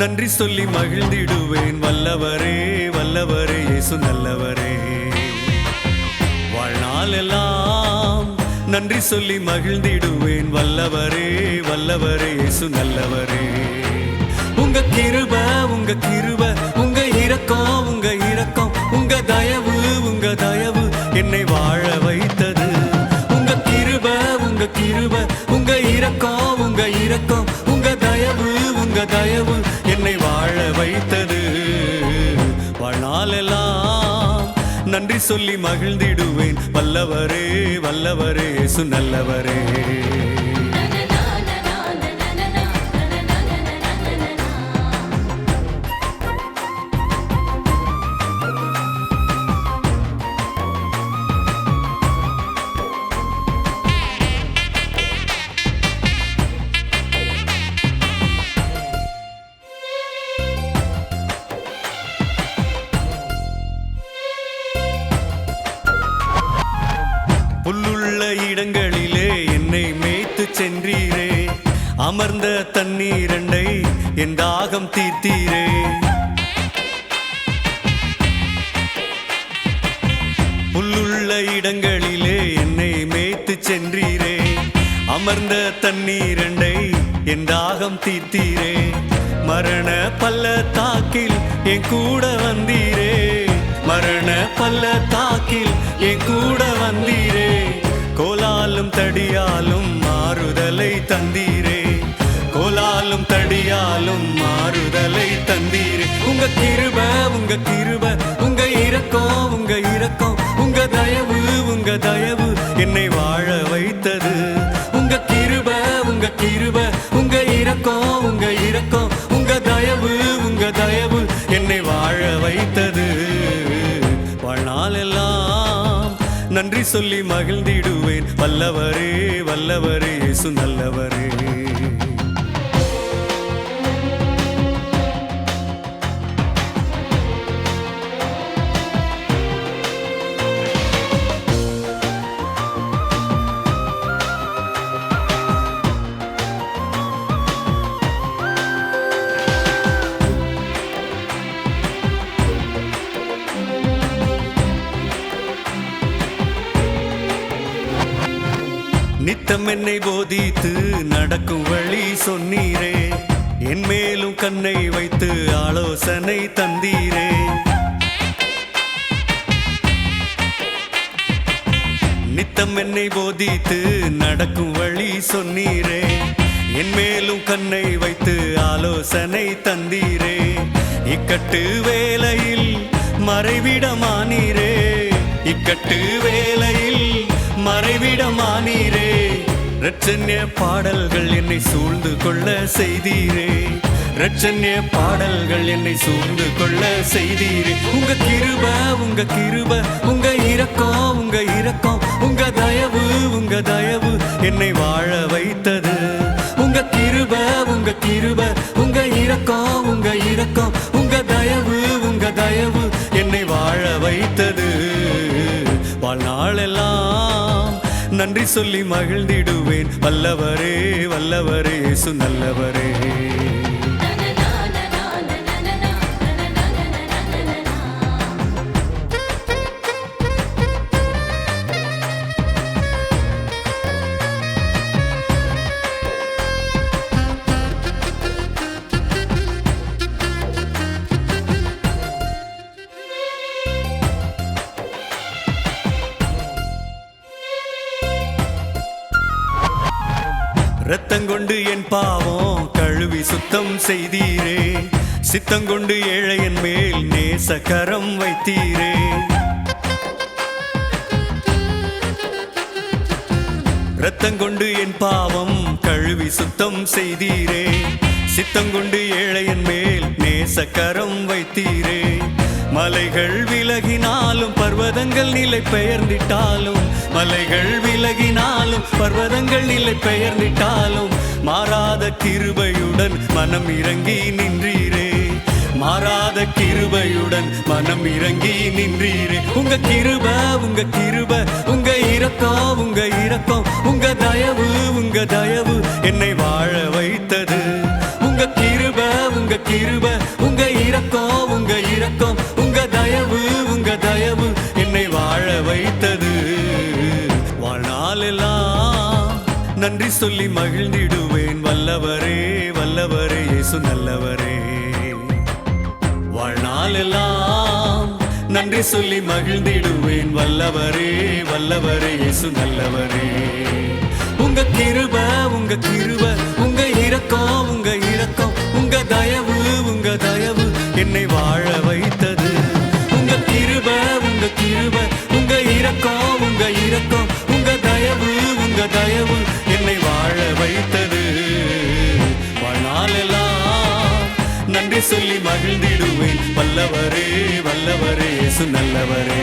நன்றி சொல்லி மகிழ்ந்திடுவேன். வல்லவரே வல்லவரே இயேசு நல்லவரே. வாழ்நாளெல்லாம் நன்றி சொல்லி மகிழ்ந்திடுவேன். வல்லவரே வல்லவரே இயேசு நல்லவரே. உங்க கிருப உங்க கிருப உங்க இரக்கம் உங்க இரக்கம் உங்க தயவு உங்க தயவு என்னை வாழ வைத்தது. உங்க கிருப உங்க கிருப உங்க இரக்கம் உங்க இரக்கம் உங்க தயவு உங்க தயவு வைத்தது. வாழ்நாளெல்லாம் நன்றி சொல்லி மகிழ்ந்திடுவேன். வல்லவரே வல்லவரே சுநல்லவரே இடங்களிலே என்னை மேய்த்து சென்றீரே. அமர்ந்த தண்ணீரண்டை என் தாகம் தீர்த்தீரே. புல்லுள்ள இடங்களிலே என்னை மேய்த்து சென்றீரே. அமர்ந்த தண்ணீரண்டை என் தாகம் தீர்த்தீரே. மரண பள்ளத்தாக்கில் என் கூட வந்தீரே. மரண பள்ளத்தாக்கில் என் கூட வந்தீரே. மாறுதலை தந்தீரே. கோலாலும் தடியாலும் மாறுதலை தந்தீரே. உங்க கிருப உங்க கிருப உங்க இரக்கம் உங்க இரக்கம் உங்க தயவு உங்க தயவு என்னை வாழ வைத்தது. நன்றி சொல்லி மகிழ்ந்திடுவேன். வல்லவரே வல்லவரே சு நல்லவரே. நித்தம் என்னை போதித்து நடக்கும் வழி சொன்னீரே. என் மேலும் கண்ணை வைத்து ஆலோசனை தந்தீரே. நித்தம் என்னை போதித்து நடக்கும் வழி சொன்னீரே. என் மேலும் கண்ணை வைத்து ஆலோசனை தந்தீரே. இக்கட்டு வேளையில் மறைவிடமானீரே. இக்கட்டு வேலையில் வேளையில் மறைவிடமானீரே ரட்சண்ய பாடல்கள் என்னை சூழ்ந்து கொள்ள செய்தீரே. ரட்சண்ய பாடல்கள் என்னை சூழ்ந்து கொள்ள செய்தீரே. உங்க கிருப உங்க கிருப உங்க இரக்கம் உங்க இரக்கம் உங்க தயவு உங்க தயவு என்னை வாழ வைத்தது. உங்க கிருப உங்க கிருப உங்க இரக்கம் உங்க இரக்கம் உங்க தயவு உங்க தயவு என்னை வாழ வைத்தது. வாழ்நாளெல்லாம் நன்றி சொல்லி மகிழ்ந்திடுவேன். வல்லவரே வல்லவரே சு நல்லவரே. ரத்தங்கொண்டு என் பாவம் கழுவி சுத்தம் செய்தீரே. சித்தங்கொண்டு ஏழையன் மேல் நேசகரம் வைத்தீரே. ரத்தங்கொண்டு என் பாவம் கழுவி சுத்தம் செய்தீரே. சித்தங்கொண்டு ஏழையன் மேல் நேசக்கரம் வைத்தீரே. மலைகள் விலகினாலும் பர்வதங்கள் நிலை பெயர்ந்திட்டாலும் மலைகள் விலகினாலும் பர்வதங்கள் நிலை பெயர்ந்திட்டாலும் மாறாத கிருபையுடன் மனம் இறங்கி நின்றீரே. மாறாத கிருபையுடன் மனம் இறங்கி நின்றீரே. உங்க கிருப உங்க கிருப உங்க இரக்கம் உங்க இரக்கம் உங்க தயவு உங்க தயவு என்னை வாழ சொல்லி மகிழ்ந்திடுவேன். வல்லவரே வல்லவரே இயேசு நல்லவரே. வாழ்நாளெல்லாம் நன்றி சொல்லி மகிழ்ந்திடுவேன். வல்லவரே வல்லவரே இயேசு நல்லவரே. உங்க கிருப உங்க கிருப உங்க இரக்கம் உங்க சொல்லி மகிழ்ந்திடுவேன். வல்லவரே வல்லவரே சு நல்லவரே.